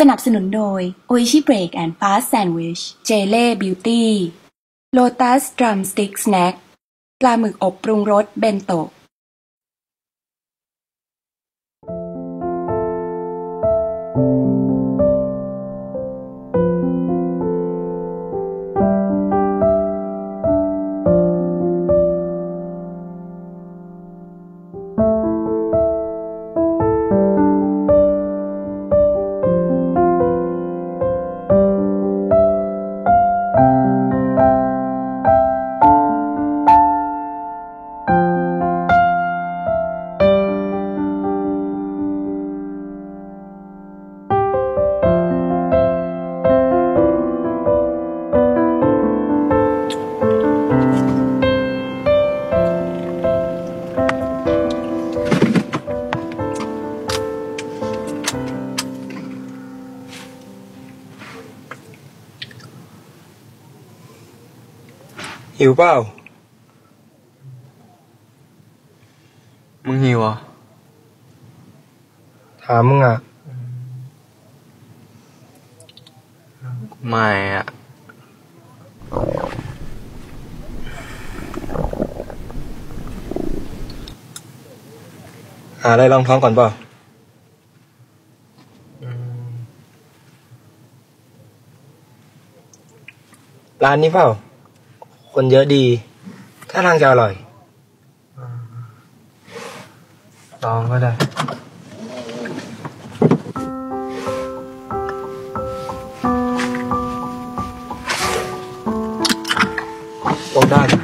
สนับสนุนโดย Oishi Break and Fast Sandwich j e l e Beauty Lotus Drumstick Snack ปลาหมึกอบปรุงรสเบนโตะ หิวเปล่า มึงหิวอะถามมึงอะ ไม่อะ หาอะไรรองท้องก่อนเปล่า ร้านนี้เปล่า คนเยอะดี ถ้าทางจะอร่อยลองก็ได้ตรงด้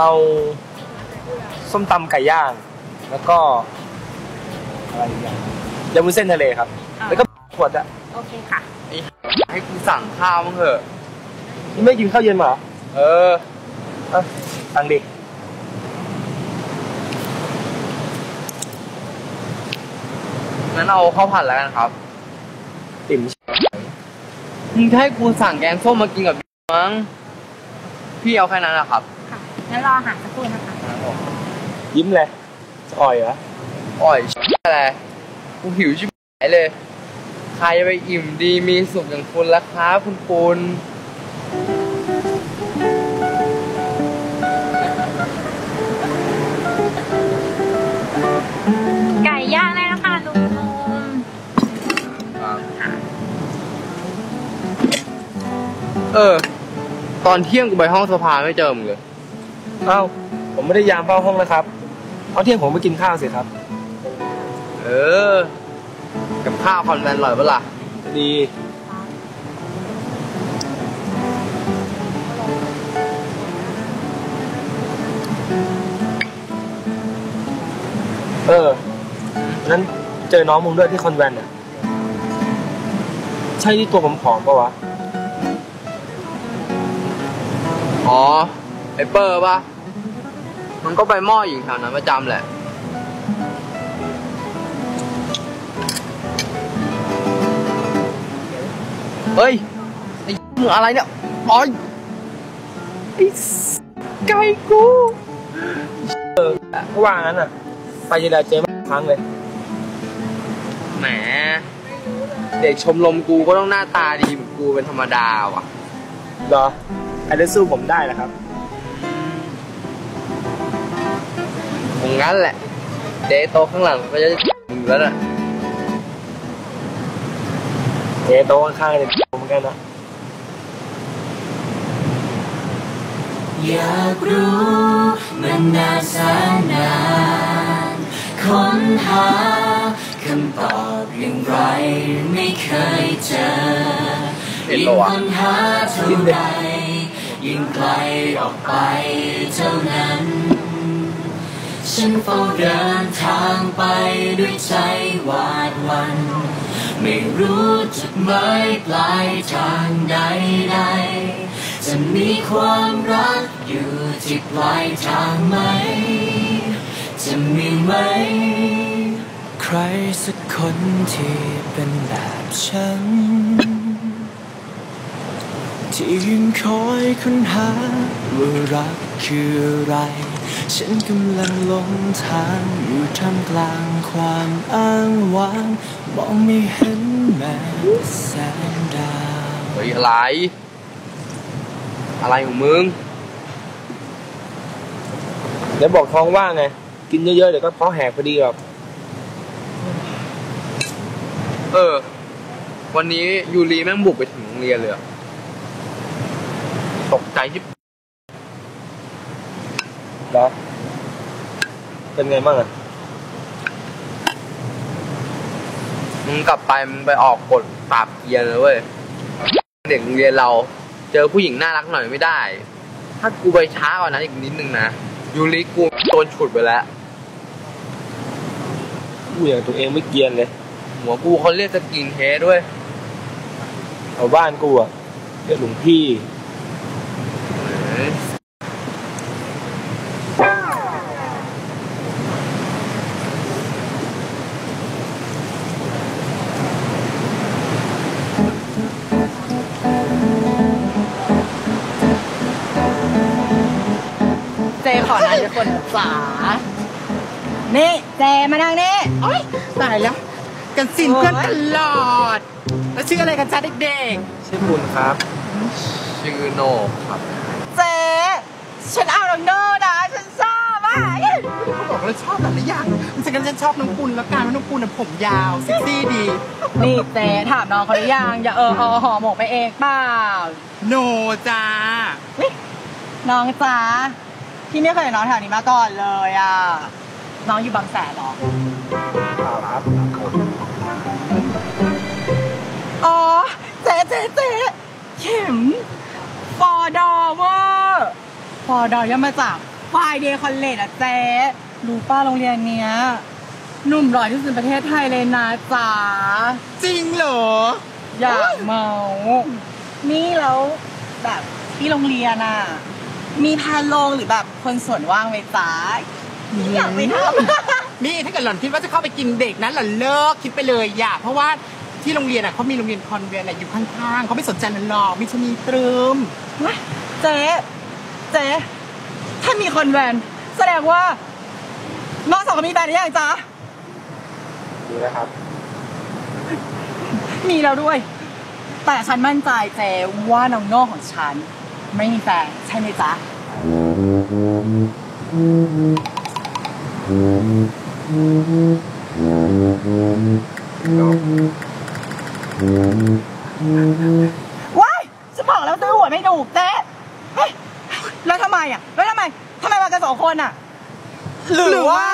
เอาส้มตำไก่ย่าง แล้วก็อะไรอีกอย่างยำวุ้นเส้นทะเลครับแล้วก็ขวดอะโอเคค่ะให้กูสั่งข้าวมั้งเถอะ นี่ไม่กินข้าวเย็นมาเหรอเอออะตังดิงั้นเอาข้าวผัดแล้วกันครับ ติ่มมึงจะให้กูสั่งแกงส้มมากินกับมั้ง พี่เอาแค่นั้นแหละครับค่ะ งั้นรออาหารสักครู่นะคะ ยิ้มเลยจะอ่อยเหรออ่อยอะไรกูหิวชิบหายเลย ใครจะไปอิ่มดีมีสุขอย่างคุณล่ะครับคุณปุณไก่ย่างได้แล้วค่ะลุงลุงเออ ตอนเที่ยงกูไปห้องสภาไม่เจอมึงเลยเอ้าผมไม่ได้ยามเฝ้าห้องนะครับเอาเที่ยงผมไปกินข้าวสิครับ เออ กับข้าวคอนแวนต์อร่อยปะล่ะ ดี เออวันนั้นเจอน้องมึงด้วยที่คอนแวนต์อะ ใช่ที่ตัวผมผอมปะวะ อ๋อไอเปอร์ปะมันก็ไปหม้อหญิงแถวนั้นประจำแหละเฮ้ยไอ้มึงอะไรเนี่ยอ๋อยไอ้ไก่กูก็ว่างั้นอะ ไปเจรจาเจอมาครั้งเลย แหม เด็กชมรมกูก็ต้องหน้าตาดีเหมือนกูเป็นธรรมดาว่ะ เหรอใครจะสู้ผมได้ล่ะครับ งงั้นแหละ เดยวโตะข้างหลังก็จะมึงแล้วน่ะเอะโต๊ะข้างๆเนี่ยเหมือนกันนะอยากรู้มันนานแสนนานหาคำตอบอย่างไรไม่เคยเจอเห็นยิ่ปะงวะค้นหาเท่าใดยิ่งไกลออกไปเท่านั้น ฉันเฝ้าเดินทางไปด้วยใจหวาดวัน ไม่รู้จุดหมายปลายทางใดใดจะมีความรักอยู่ที่ปลายทางไหม จะมีไหม ใครสักคนที่เป็นแบบฉัน ที่ยังคอยค้นหาว่ารักคืออะไร ฉันกำลังหลงทางอยู่ท่ามกลางความอ้างว้าง มองไม่เห็นแม้แต่แสงดาวเฮ้ยอะไร อะไรของมึงเดี๋ยวบอกท้องว่างไง กินเยอะๆ เดี๋ยวก็ท้องแหกพอดีหรอกเออ วันนี้ยูรีแม่งบุกไปถึงโรงเรียนเลยอะตกใจที่ แล้ว เป็นไงบ้างอะมึงกลับไปมึงไปออกกฎปราบเกรียนเลยเว้ยเด็กโรงเรียนเรา เจอผู้หญิงน่ารักหน่อยไม่ได้ ถ้ากูไปช้ากว่านั้นอีกนิดนึงนะยูริกูโดนฉุดไปแล้วกูอย่างตัวเองไม่เกรียนเลย หัวกูเขาเรียกสกินเฮดด้วยเอาบ้านกูอะเรียกหลวงพี่ ขอนายเป็นคนสานี่เจมานั่งนี่โอ๊ยตายแล้ว กันสินเพื่อนตลอด แล้วชื่ออะไรกันจ้าเด็กชื่อคุณครับ ชื่อโนครับ เจฉันเอาน้องโน่นะฉันชอบอะๆเขาบอกแล้วชอบแต่ละอย่างมันจะกันฉันชอบน้องปุณแล้วกันว่าน้องปุณน่ะผมยาวเซ็กซี่ดี นี่เจถามน้องเขาหรือยังอย่าเออเออห่อหมกไปเองเปล่า โนจ้าน้องจ๋า พี่ไม่เคยเห็นน้องแถวนี้มาก่อนเลยอะ น้องอยู่บางแสนเหรอครับอ๋อเจเจเจเข็มฟอดอเวอร์ฟอดอย่ามาจากไฟเดย์คอนเลดอะเจรู้ป้าโรงเรียนเนี้ยหนุ่มหล่อที่สุดในประเทศไทยเลยนะจ๋าจริงเหรอ อยากเมา นี่แล้วแบบที่โรงเรียนอะ มีพาโลงหรือแบบคนส่วนว่างไว้จ้าอยากไปทำนี่ถ้าเกิดหล่อนคิดว่าจะเข้าไปกินเด็กนั้นหล่อนเลิกคิดไปเลยอย่าเพราะว่าที่โรงเรียนอะเขามีโรงเรียนคอนเวนต์อะอยู่ข้างๆเขาไม่สนใจนั่นหรอกมีชะนีตรึมเจ๊เจ๊ถ้ามีคอนแวนต์แสดงว่าน้องสองคนมีแฟนหรือยังจ๊ะดูนะครับ มีแล้วด้วย แต่ฉันมั่นใจเจ๊ว่าน้องโน่ของฉัน ไม่มีแฟนใช่ไหมจ๊ะ ว้ายฉันบอกแล้วซื้อหวยไม่ถูกเจ๊เฮ้ยแล้วทำไมอะ แล้วทำไมทำไมมากันสองคนอะ หรือว่า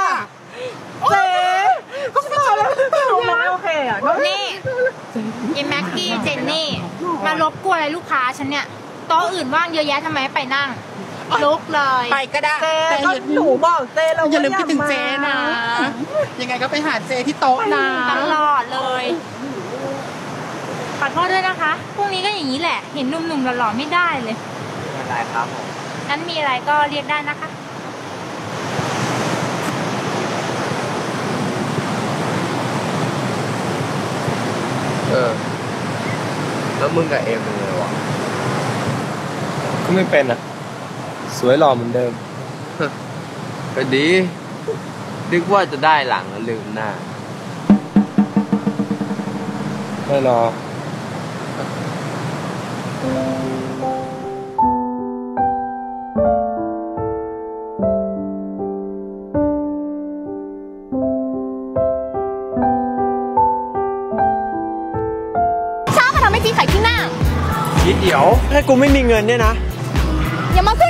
เจ๊ก็ฉันบอกแล้วเราไม่โอเคอะ นี่ยายแม็กกี้เจนนี่ มารบกวนอะไรลูกค้าฉันเนี่ย โต๊ะอื่นว่างเยอะแยะทำไมไม่ไปนั่งลุกเลยไปก็ได้เจ๊แต่ก็อย่าหนูบอกเจ๊เราอย่าลืมคิดถึงเจนะมายังไงก็ไปหาเจที่โต๊ะนะตลอดเลยขอโทษด้วยนะคะพรุ่งนี้ก็อย่างนี้แหละ เห็นหนุ่มๆหล่อๆไม่ได้เลยไม่ได้ครับผมงั้นมีอะไรก็เรียกได้นะคะเออแล้วมึงกับเอมเป็นไงวะ ก็ไม่เป็นอะสวยหล่อเหมือนเดิม ก็ดี นึกว่าจะได้หลังแล้วลืมหน้า ไม่รอชอบมาทำให้จีขายขี้หน้า คิดเดี๋ยว ถ้ากูไม่มีเงินเนี่ยนะ 山